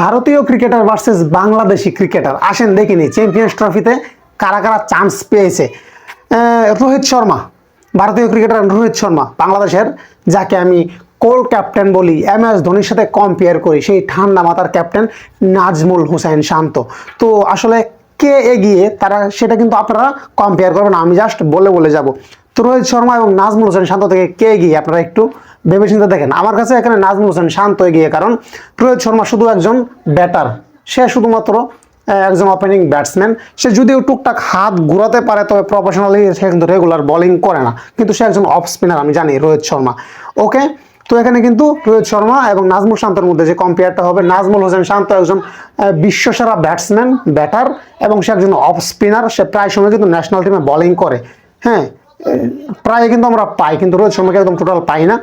ভারতীয় cricketer versus Bangladeshi cricketer আসেন দেখিনি চ্যাম্পিয়ন্স ট্রফিতে কারা কারা চান্স পেয়েছে? রোহিত শর্মা, ভারতীয় ক্রিকেটার রোহিত শর্মা, বাংলাদেশের, যাকে আমি কোল ক্যাপ্টেন বলি এম এস ধোনির সাথে কম্পেয়ার করি, সেই ঠান্ডা মাথার ক্যাপ্টেন নাজমুল হুসাইন শান্ত। তো আসলে কে এগিয়ে, তারা, সেটা কিন্তু আপনারা কম্পেয়ার করবেন, আমি জাস্ট বলে বলে যাব। তো রোহিত শর্মা এবং নাজমুল হোসেন শান্ত থেকে কে এগিয়ে, আপনারা একটু ভেবেচিন্তে দেখেন, আমার কাছে এখানে নাজমুল হোসেন শান্ত এগিয়ে কারণ রোহিত শর্মা শুধু একজন ব্যাটার সে শুধুমাত্র একজন ওপেনিং ব্যাটসম্যান সে যদিও টুকটাক হাত ঘুরাতে পারে, তবে প্রফেশনালি সে কিন্তু রেগুলার বোলিং করে না, কিন্তু সে একজন অফ স্পিনার আমি জানি, রোহিত শর্মা। ওকে তো এখানে কিন্তু রোহিত শর্মা এবং নাজমুল শান্তর মধ্যে যে কম্পেয়ারটা হবে, নাজমুল হোসেন শান্ত একজন বিশ্বসেরা ব্যাটসম্যান ব্যাটার এবং সে একজন অফ স্পিনার সে প্রায় সময় কিন্তু ন্যাশনাল টিমে বোলিং করে। হ্যাঁ প্রায় কিন্তু আমরা পাই, কিন্তু রোহিত শর্মাকে একদম টোটাল পাই না।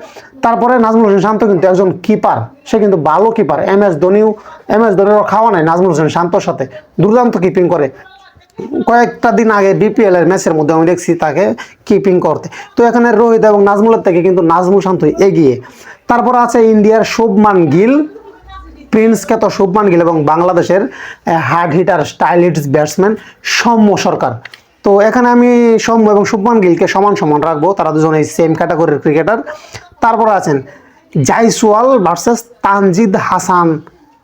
তারপরে নাজমুল হোসেন শান্ত কিন্তু একজন কিপার সে কিন্তু ভালো কিপার এম এস ধোনিও এম এস ধোনিরও খাওয়া নাই নাজমুল হোসেন শান্তর সাথে, দুর্দান্ত কিপিং করে। কয়েকটা দিন আগে বিপিএল এর ম্যাচের মধ্যে আমি দেখছি তাকে কিপিং করতে। তো এখানে রোহিত এবং নাজমুলের থেকে কিন্তু নাজমুল শান্ত এগিয়ে। তারপর আছে ইন্ডিয়ার শুভমান গিল প্রিন্স তো শুভমান গিল এবং বাংলাদেশের hard hitter stylish batsman Soumya Sarkar. তো এখানে আমি সৌম্য এবং শুভমান গিলকে সমান সমান রাখব। তারা দুজনে সেম ক্যাটাগরির ক্রিকেটার তারপর আছেন Jaiswal versus Tanzid Hasan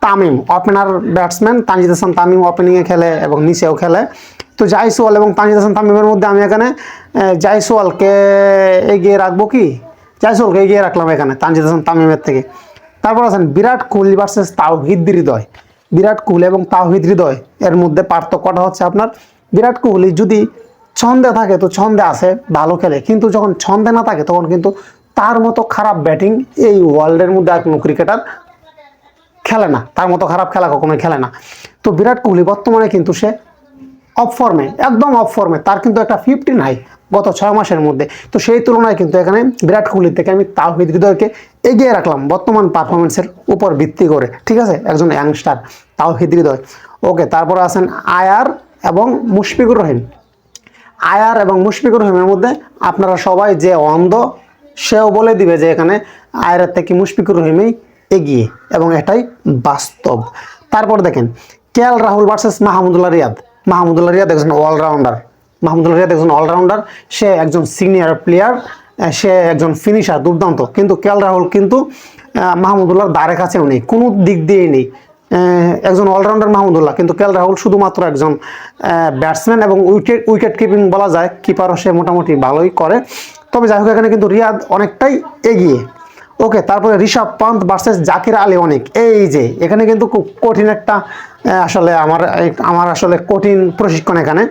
Tamim. Opener batsman Tanzid Hasan Tamim ওপেনিংয়ে খেলে এবং নিচেও খেলে। তো জাইসওয়াল এবং তানজিদ হাসান তামিমের মধ্যে আমি এখানে জাইসওয়ালকে এগিয়ে রাখব কি? জাইসওয়ালকে এগিয়ে রাখলাম এখানে তানজিদ হাসান তামিমের থেকে। তারপর আছেন বিরাট কোহলি ভার্সেস তাওহিদ হৃদয়। বিরাট কোহলি এবং তাওহিদ হৃদয় এর মধ্যে পার্থক্যটা হচ্ছে আপনার বিরাট কোহলি যদি ছন্দে থাকে তো ছন্দে আছে, ভালো খেলে। কিন্তু যখন ছন্দে না থাকে তখন কিন্তু তার মতো খারাপ ব্যাটিং এই ওয়ার্ল্ডের মধ্যে আর কোনো ক্রিকেটার খেলে না। তার মতো খারাপ খেলা কখনোই খেলে না। তো বিরাট কোহলি বর্তমানে কিন্তু সে অফ ফর্মে একদম অফ ফর্মে তার কিন্তু একটা ফিফটি নাই গত ছয় মাসের মধ্যে। তো সেই তুলনায় কিন্তু এখানে বিরাট কোহলির থেকে আমি তাহিদ হৃদয়কে এগিয়ে রাখলাম বর্তমান পারফরমেন্সের উপর ভিত্তি করে। ঠিক আছে? একজন ইয়াংস্টার তাহিদ হৃদয়। ওকে তারপর আছেন আয়ার এবং মুশফিকুর রহিম। আয়ার এবং মুশফিকুর রহিমের মধ্যে আপনারা সবাই যে অন্ধ, সেও বলে দিবে যে এখানে আয়ারের থেকে মুশফিকুর রহিমেই এগিয়ে এবং এটাই বাস্তব। তারপর দেখেন, K L Rahul versus Mahmudullah Riyad? Mahmudullah Riyad একজন অলরাউন্ডার মাহমুদুল্লাহ রিয়াদ একজন অলরাউন্ডার সে একজন সিনিয়র প্লেয়ার সে একজন ফিনিশার দুর্দান্ত। কিন্তু কে এল রাহুল কিন্তু মাহমুদুল্লাহর দ্বারে কাছেও নেই, কোনো দিক দিয়েই নেই। একজন অলরাউন্ডার মাহমুদুল্লাহ কিন্তু কেল রাহুল শুধুমাত্র একজন ব্যাটসম্যান এবং উইকেট উইকেট কিপিং বলা যায় কিপারও সে মোটামুটি ভালোই করে। তবে যাই হোক, এখানে কিন্তু রিয়াদ অনেকটাই এগিয়ে। ওকে, তারপরে ঋষভ পান্ত ভার্সেস জাকির আলী অনেক। এই যে, এখানে কিন্তু খুব কঠিন একটা আসলে আমার আমার আসলে কঠিন প্রশিক্ষণ এখানে।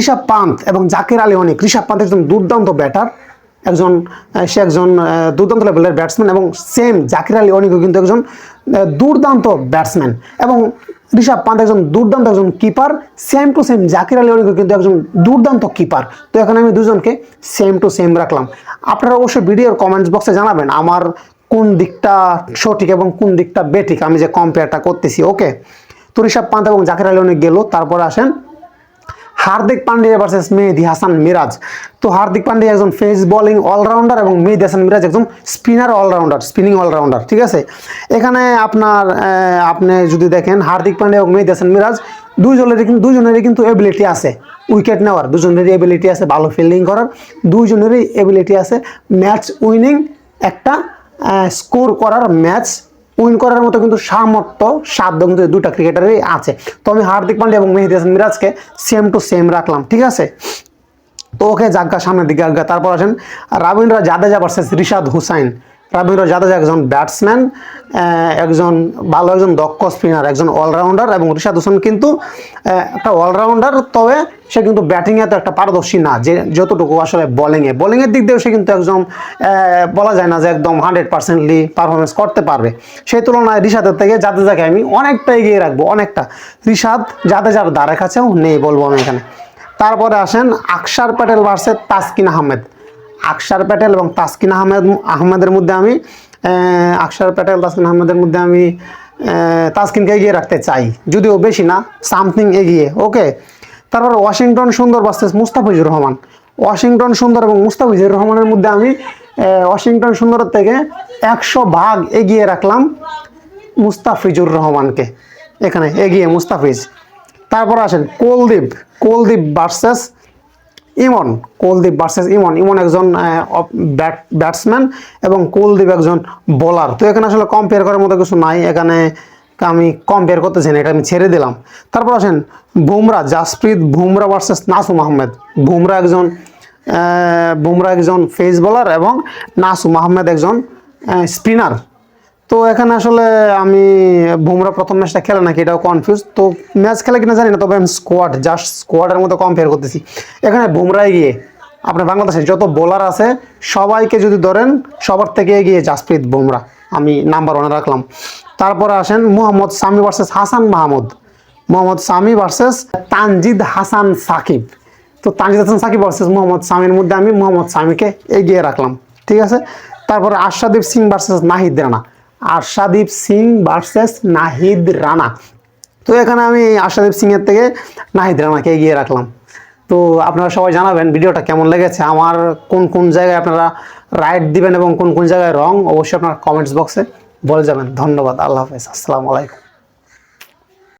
ঋষভ পান্ত এবং জাকির আলী অনেক। ঋষভ পান্ত একজন দুর্দান্ত ব্যাটার একজন সে একজন দুর্দান্ত লেভেলের ব্যাটসম্যান এবং সেম জাকির আলী অনেকও কিন্তু একজন দুর্দান্ত ব্যাটসম্যান এবং ঋষভ পান্ত একজন দুর্দান্ত একজন keeper same to same Jaker Ali অনেকও কিন্তু একজন দুর্দান্ত কিপার তো এখানে আমি দুজনকে সেম টু সেম রাখলাম। আপনারা অবশ্যই ভিডিওর কমেন্টস বক্সে জানাবেন আমার কোন দিকটা সঠিক এবং কোন দিকটা বেঠিক। আমি যে কম্পেয়ারটা করতেছি ওকে তো ঋষভ পান্ত এবং জাকির আলী অনেক গেল, তারপর আসেন হার্দিক পান্ডিয়া ভার্সেস মেহেদি হাসান মিরাজ। তো হার্দিক পান্ডিয়া একজন ফেস বলিং অলরাউন্ডার এবং মেহেদি হাসান মিরাজ একজন স্পিনার অলরাউন্ডার স্পিনিং অলরাউন্ডার ঠিক আছে? এখানে আপনার আপনি যদি দেখেন হার্দিক পান্ডিয়া এবং মেহেদি হাসান মিরাজ দুইজনেরই কিন্তু দুইজনেরই কিন্তু এবিলিটি আছে উইকেট নেওয়ার। দুজনেরই এবিলিটি আছে ভালো ফিল্ডিং করার। দুইজনেরই এবিলিটি আছে ম্যাচ উইনিং একটা স্কোর করার ম্যাচ উইন করার মতো কিন্তু সামর্থ্য, সাধ্য কিন্তু দুটা ক্রিকেটারই আছে। তো আমি হার্দিক পান্ডে এবং মেহেদি হাসান মিরাজকে সেম টু সেম রাখলাম, ঠিক আছে? তো ওকে জাগা সামনের দিকে আজ্ঞা তারপর আসেন রবীন্দ্র জাদেজা ভার্সেস রিশাদ হুসাইন। রবীন্দ্র জাদেজা একজন ব্যাটসম্যান একজন ভালো একজন দক্ষ স্পিনার, একজন অলরাউন্ডার এবং রিশাদ হোসেন কিন্তু একটা অলরাউন্ডার, তবে সে কিন্তু ব্যাটিংয়ে তো একটা পারদর্শী না, যে যতটুকু আসলে বোলিংয়ে। বোলিংয়ের দিক দিয়েও সে কিন্তু একজন বলা যায় না যে একদম হান্ড্রেড পার্সেন্টলি পারফরমেন্স করতে পারবে। সেই তুলনায় ঋষাদের থেকে জাদেজাকে আমি অনেকটা এগিয়ে রাখব, অনেকটা। রিশাদ জাদেজার দ্বারে কাছেও নেই বলব আমি এখানে। তারপরে আসেন আকসার প্যাটেল ভার্সেস তাসকিন আহমেদ। আকসার প্যাটেল এবং তাসকিন আহমেদ আহমেদের মধ্যে আমি আকসার প্যাটেল, তাসকিন আহমেদের মধ্যে আমি তাসকিনকে এগিয়ে রাখতে চাই। যদিও বেশি না, সামথিং এগিয়ে, ওকে? তারপর ওয়াশিংটন সুন্দর ভার্সেস মুস্তাফিজুর রহমান। ওয়াশিংটন সুন্দর এবং মুস্তাফিজুর রহমানের মধ্যে আমি ওয়াশিংটন সুন্দরের থেকে একশো ভাগ এগিয়ে রাখলাম মুস্তাফিজুর রহমানকে। এখানে এগিয়ে মুস্তাফিজ। তারপর আসেন Kuldeep. Kuldeep versus Emon, Kuldeep versus Emon. ইমন একজন ব্যাটসম্যান এবং কোলদীপ একজন বোলার তো এখানে আসলে কম্পেয়ার করার মতো কিছু নাই। এখানে আমি কম্পেয়ার করতেছি না, এটা আমি ছেড়ে দিলাম। তারপর আসেন বুমরা, জাসপ্রীত বুমরা ভার্সেস নাসুম আহমেদ। বুমরা একজন বুমরা একজন ফেস বোলার এবং নাসুম আহমেদ একজন স্পিনার তো এখানে আসলে আমি বুমরা প্রথম ম্যাচটা খেলে নাকি এটাও কনফিউজ তো ম্যাচ খেলে কিনা জানি না, তবে আমি স্কোয়াড জাস্ট স্কোয়াডের মতো কম্পেয়ার করতেছি। এখানে বুমরায় গিয়ে, আপনার বাংলাদেশে যত বোলার আছে, সবাইকে যদি ধরেন, সবার থেকে এগিয়ে জাসপ্রীত বুমরা। আমি নাম্বার ওয়ানে রাখলাম। তারপরে আসেন মোহাম্মদ সামি ভার্সেস হাসান মাহমুদ। মোহাম্মদ সামি ভার্সেস তানজিদ হাসান সাকিব। তো তানজিদ হাসান সাকিব ভার্সেস মোহাম্মদ সামির মধ্যে আমি মোহাম্মদ সামিকে এগিয়ে রাখলাম। ঠিক আছে? তারপরে আশাদীপ সিং ভার্সেস নাহিদ রানা। আশাদীপ সিং ভার্সেস নাহিদ রানা। তো এখানে আমি আশাদীপ সিংয়ের থেকে নাহিদ রানাকে এগিয়ে রাখলাম। তো আপনারা সবাই জানাবেন ভিডিওটা কেমন লেগেছে, আমার কোন কোন জায়গায় আপনারা রাইট দিবেন এবং কোন কোন জায়গায় রং অবশ্যই আপনারা কমেন্টস বক্সে বলে যাবেন। ধন্যবাদ, আল্লাহ হাফেজ, আসসালামু আলাইকুম।